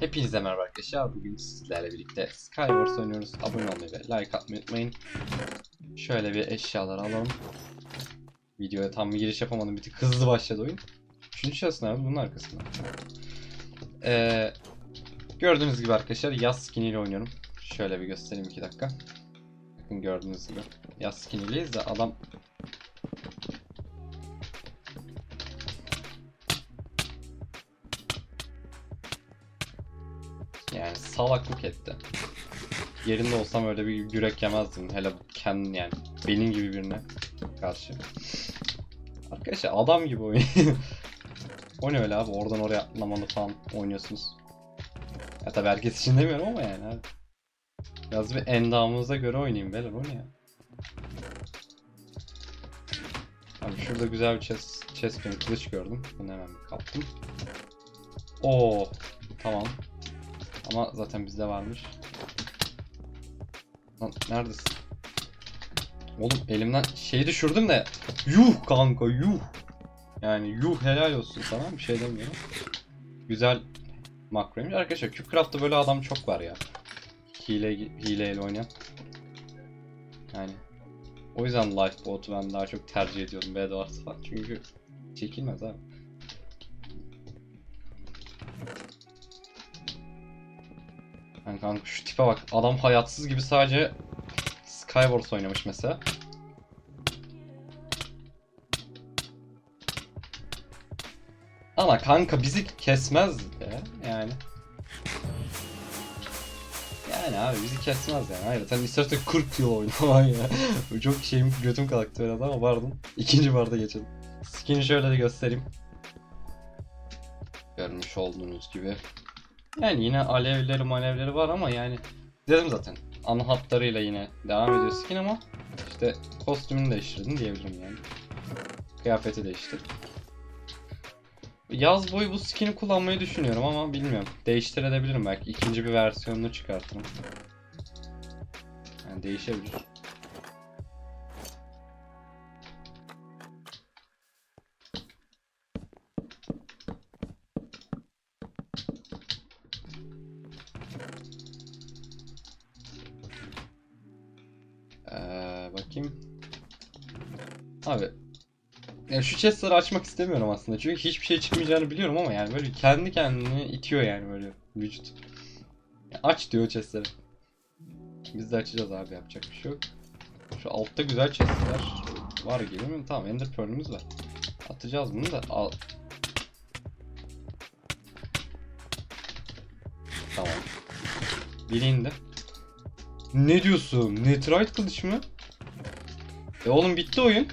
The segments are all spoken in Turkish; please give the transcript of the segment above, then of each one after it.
Hepinize merhaba arkadaşlar. Bugün sizlerle birlikte Skywars oynuyoruz. Abone olmayı ve like atmayı unutmayın. Şöyle bir eşyalar alalım. Videoya tam bir giriş yapamadım. Bir tık hızlı başladı oyun. Üçüncü şahıs nerede? Bunun arkasında. Ee, gördüğünüz gibi arkadaşlar yaz skiniyle oynuyorum. Şöyle bir göstereyim iki dakika. Bakın gördüğünüz gibi. Yaz skiniyleyiz de adam Yani salaklık etti. Yerinde olsam öyle bir yürek yemezdim. Hele kendi yani benim gibi birine karşı. Arkadaşlar adam gibi oyun. o ne öyle abi oradan oraya atlamalı falan oynuyorsunuz. Ya tabi herkes için demiyorum ama yani abi. Biraz bir endamınıza göre oynayayım beyler o ne ya? Abi şurada güzel bir chest, chest kılıç gördüm. Bunu hemen kaptım. Oo, tamam. Ama zaten bizde varmış. Lan neredesin? Oğlum elimden şeyi düşürdüm de yuh kanka yuh. Yani yuh helal olsun sana bir şey demiyorum. Güzel makroymuş. Arkadaşlar Cubecraft'ta böyle adam çok var ya. Hile hileyle oynayan. Yani o yüzden Lifeboat'u ben daha çok tercih ediyorum Bedwars falan. Çünkü çekilmez abi. Yani kanka şu tipe bak. Adam hayatsız gibi sadece Skywars oynamış mesela. Ama kanka bizi kesmez ya yani. Yani abi bizi kesmez yani. Hayır sen istersen 40 yıl oyna falan ya. Çok şeyim götüm kalktı biraz ama pardon. İkinci barda geçelim. Skin'i şöyle de göstereyim. Görmüş olduğunuz gibi. Yani yine alevleri malevleri var ama yani dedim zaten ana hatlarıyla yine devam ediyor skin ama işte kostümünü değiştirdim diyebilirim yani. Kıyafeti değiştir. Yaz boyu bu skin'i kullanmayı düşünüyorum ama bilmiyorum. Değiştirebilirim belki. ikinci bir versiyonunu çıkartırım. Yani değişebilir. Abi. Ya şu chestleri açmak istemiyorum aslında. Çünkü hiçbir şey çıkmayacağını biliyorum ama yani böyle kendi kendini itiyor yani böyle vücut. Ya aç diyor chestleri. Biz de açacağız abi yapacak bir şey yok. Şu altta güzel chestler var gibi mi? Tamam ender pearl'ümüz var. Atacağız bunu da al. Tamam. Biri indi. Ne diyorsun? Netrite kılıç mı? E oğlum bitti oyun.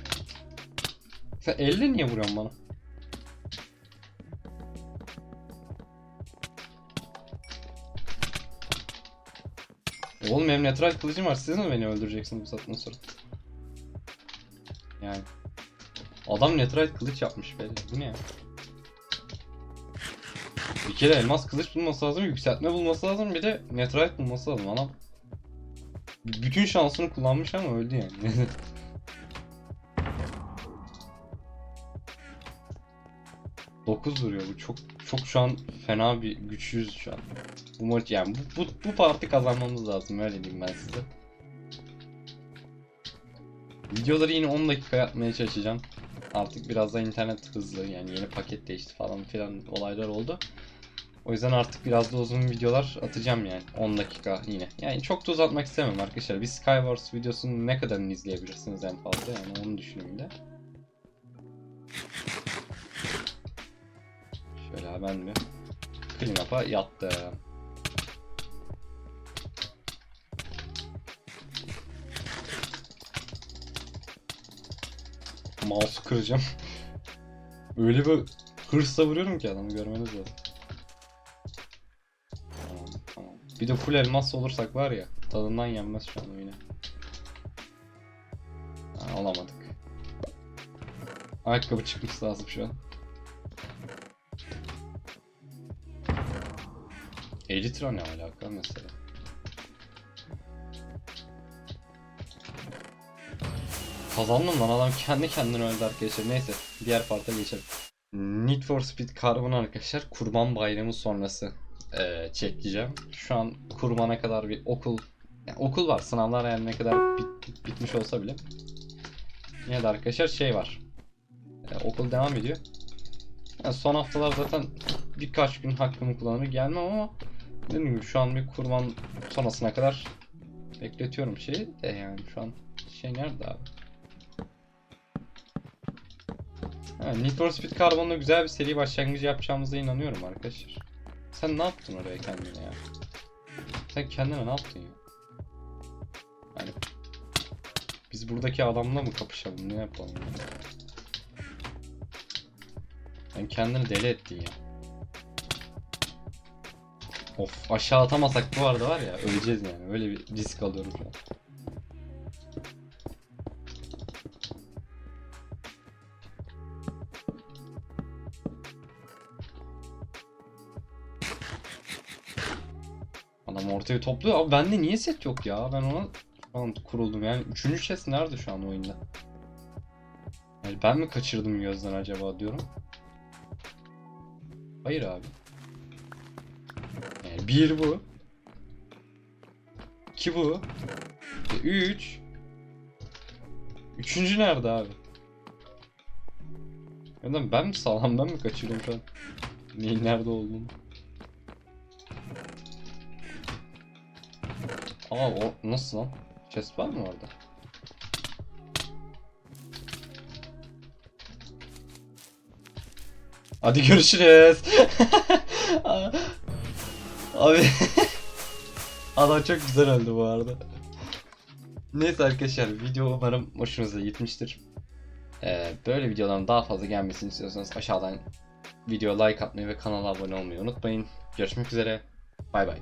Sen elle niye vuruyorsun bana? Oğlum benim netrite kılıcım var. Siz mi beni öldüreceksiniz bu saatten sonra? Yani. Adam netrite kılıç yapmış belli. Bu ne ya? Bir kere elmas kılıç bulması lazım, yükseltme bulması lazım, bir de netrite bulması lazım. Adam bütün şansını kullanmış ama öldü yani. Dokuz vuruyor bu çok çok şu an fena bir güçlüyüz şu an. Bu maç yani bu, bu, bu parti kazanmamız lazım öyle diyeyim ben size. Videoları yine 10 dakika yapmaya çalışacağım. Artık biraz da internet hızlı yani yeni paket değişti falan filan olaylar oldu. O yüzden artık biraz da uzun videolar atacağım yani. 10 dakika yine. Yani çok da uzatmak istemem arkadaşlar. Bir Skywars videosunu ne kadarını izleyebilirsiniz en fazla yani onu düşünün de. Şöyle ben bir clean up'a yattım. Mouse'u kıracağım. Öyle bir hırsla vuruyorum ki adamı görmeniz lazım. Tamam, tamam. Bir de full elmas olursak var ya tadından yenmez şu an oyunu. Ha, alamadık. Ayakkabı çıkması lazım şu an. Elytra ne alaka mesela? Kazandım lan adam kendi kendine öldü arkadaşlar. Neyse diğer parta geçelim. Need for Speed Carbon arkadaşlar Kurban Bayramı sonrası e, çekeceğim. Şu an kurmana kadar bir okul yani okul var. Sınavlar yani ne kadar bit- bit- bitmiş olsa bile. Yine de arkadaşlar şey var. E, okul devam ediyor. Yani son haftalar zaten birkaç gün hakkımı kullanır gelmem ama dediğim şu an bir kurban sonrasına kadar bekletiyorum şeyi de yani şu an şey nerede abi? Ha, Need Speed Carbon'da güzel bir seri başlangıcı yapacağımıza inanıyorum arkadaşlar. Sen ne yaptın oraya kendine ya? Sen kendine ne yaptın ya? Yani biz buradaki adamla mı kapışalım ne yapalım ya? Sen kendini deli ettin ya. Of aşağı atamasak bu arada var ya öleceğiz yani öyle bir risk alıyorum şu an. Adam ortaya topluyor. Abi bende niye set yok ya? Ben ona şu an kuruldum. Yani üçüncü chest nerede şu an oyunda? Yani ben mi kaçırdım gözden acaba diyorum. Hayır abi. Bir bu. İki bu. E, üç. Üçüncü nerede abi? Ya ben mi sağlamdan mı kaçırıyorum şu an? Neyin nerede olduğunu. Aa o nasıl lan? Chest var mı orada? Hadi görüşürüz. Abi Adam çok güzel öldü bu arada. Neyse arkadaşlar video umarım hoşunuza gitmiştir. Ee, böyle videoların daha fazla gelmesini istiyorsanız aşağıdan video like atmayı ve kanala abone olmayı unutmayın. Görüşmek üzere. Bay bay.